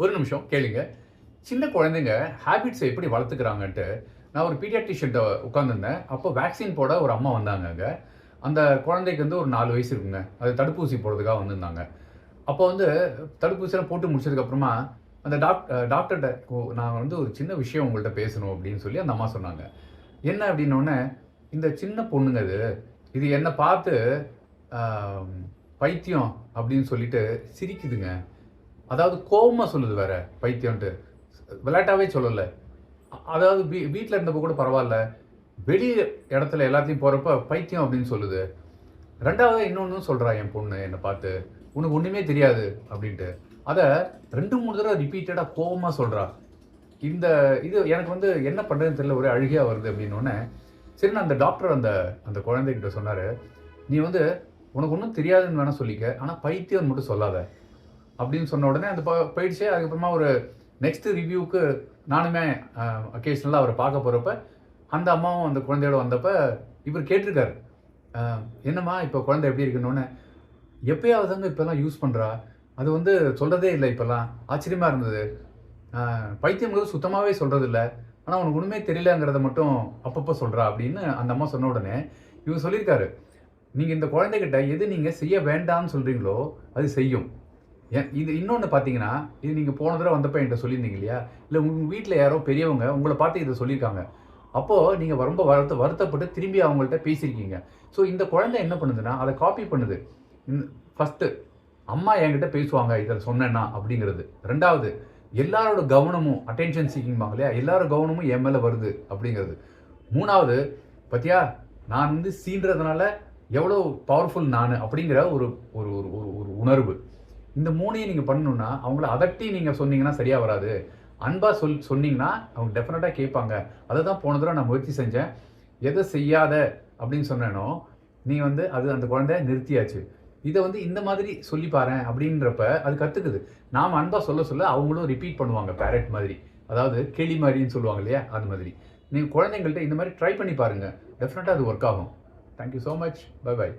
ஒரு நிமிஷம் கேளுங்க. சின்ன குழந்தைங்க ஹேபிட்ஸை எப்படி வளர்த்துக்கிறாங்கன்ட்டு நான் ஒரு பீடியாட்ரிஷியன்ட்ட உட்காந்துருந்தேன் அப்போ வேக்சின் போட ஒரு அம்மா வந்தாங்க அங்கே அந்த குழந்தைக்கு வந்து ஒரு நாலு வயசு இருக்குங்க. அது தடுப்பூசி போடுறதுக்காக வந்திருந்தாங்க. அப்போ வந்து தடுப்பூசியெல்லாம் போட்டு முடிச்சதுக்கப்புறமா அந்த டாக் டாக்டர்கிட்ட நான் வந்து ஒரு சின்ன விஷயம் உங்கள்கிட்ட பேசணும் அப்படின்னு சொல்லி அந்த அம்மா சொன்னாங்க. என்ன அப்படின்னோடனே இந்த சின்ன பொண்ணுங்க இது இது என்னை பார்த்து பைத்தியம் அப்படின்னு சொல்லிட்டு சிரிக்குதுங்க. அதாவது கோவமாக சொல்லுது வேற பைத்தியம்ன்ட்டு. விளையாட்டாவே சொல்லலை. அதாவது வீ வீட்டில் இருந்தப்போ கூட பரவாயில்ல. வெளி இடத்துல எல்லாத்தையும் போகிறப்ப பைத்தியம் அப்படின்னு சொல்லுது. ரெண்டாவது இன்னொன்று சொல்கிறா என் பொண்ணு என்னை பார்த்து உனக்கு ஒன்றுமே தெரியாது அப்படின்ட்டு. அதை ரெண்டு மூணு தடவை ரிப்பீட்டடாக கோவமாக சொல்கிறா இந்த இது எனக்கு வந்து என்ன பண்ணுறதுன்னு தெரியல ஒரே அழுகையாக வருது அப்படின்னோடனே சரி நான் அந்த டாக்டர் அந்த அந்த குழந்தைகிட்ட சொன்னார் நீ வந்து உனக்கு ஒன்றும் தெரியாதுன்னு வேணால் சொல்லிக்க ஆனால் பைத்தியம் மட்டும் சொல்லாத. அப்படின்னு சொன்ன உடனே அந்த போயிடுச்சு. அதுக்கப்புறமா ஒரு நெக்ஸ்ட் ரிவ்யூவுக்கு நானுமே அக்கேஷனலாக அவரை பார்க்க போகிறப்ப அந்த அம்மாவும் அந்த குழந்தையோட வந்தப்போ இவர் கேட்டிருக்காரு. என்னம்மா இப்போ குழந்தை எப்படி இருக்கணும்னு எப்பயாவதுங்க இப்போல்லாம் யூஸ் பண்ணுறா அது வந்து சொல்கிறதே இல்லை இப்போல்லாம். ஆச்சரியமாக இருந்தது. அஹ், பைத்தியம்ங்கிறது சுத்தமாகவே சொல்கிறது இல்லை ஆனால் உனக்கு ஒன்றுமே தெரியலங்கிறத மட்டும் அப்பப்போ சொல்கிறா அப்படின்னு அந்த அம்மா சொன்ன உடனே இவர் சொல்லியிருக்காரு. நீங்கள் இந்த குழந்தைகிட்ட எது நீங்கள் செய்ய வேண்டாம்னு சொல்கிறீங்களோ அது செய்யும். இது இன்னொன்று பார்த்தீங்கன்னா இது நீங்கள் போன தடவை வந்தப்போ என்கிட்ட சொல்லியிருந்தீங்க இல்லையா? இல்லை உங்கள் வீட்டில் யாரோ பெரியவங்க உங்களை பார்த்து இதை சொல்லியிருக்காங்க. அப்போது நீங்கள் ரொம்ப வருத்த வருத்தப்பட்டு திரும்பி அவங்கள்ட்ட பேசியிருக்கீங்க. ஸோ இந்த குழந்தை என்ன பண்ணுதுன்னா அதை காப்பி பண்ணுது. ஃபஸ்ட்டு அம்மா என்கிட்ட பேசுவாங்க இதை சொன்னேன்னா அப்படிங்கிறது. ரெண்டாவது எல்லாரோட கவனமும் அட்டென்ஷன் சீக்கிங்பாங்க இல்லையா? எல்லாரோட கவனமும் என் மேலே வருது அப்படிங்கிறது. மூணாவது பத்தியா? நான் வந்து சீன்றதுனால எவ்வளோ பவர்ஃபுல் நான் அப்படிங்கிற ஒரு ஒரு ஒரு ஒரு ஒரு உணர்வு. இந்த மூணையும் நீங்கள் பண்ணணும்னா அவங்கள அதட்டி நீங்கள் சொன்னீங்கன்னா சரியாக வராது. அன்பாக சொல் சொன்னீங்கன்னா அவங்க டெஃபினட்டாக கேட்பாங்க. அதை தான் போன தடவை நான் முயற்சி செஞ்சேன். எதை செய்யாத அப்படின்னு சொன்னேனோ நீ வந்து அது அந்த குழந்தை நிறுத்தியாச்சு. இதை வந்து இந்த மாதிரி சொல்லி பாரு அப்படின்றப்ப அது கற்றுக்குது நாம் அன்பாக சொல்ல சொல்ல அவங்களும் ரிப்பீட் பண்ணுவாங்க பேரட் மாதிரி. அதாவது கிளி மாதிரின்னு சொல்லுவாங்க இல்லையா அது மாதிரி. நீங்கள் குழந்தைங்கள்ட்ட இந்த மாதிரி ட்ரை பண்ணி பாருங்கள் டெஃபினட்டாக அது ஒர்க் ஆகும். Thank you so much bye bye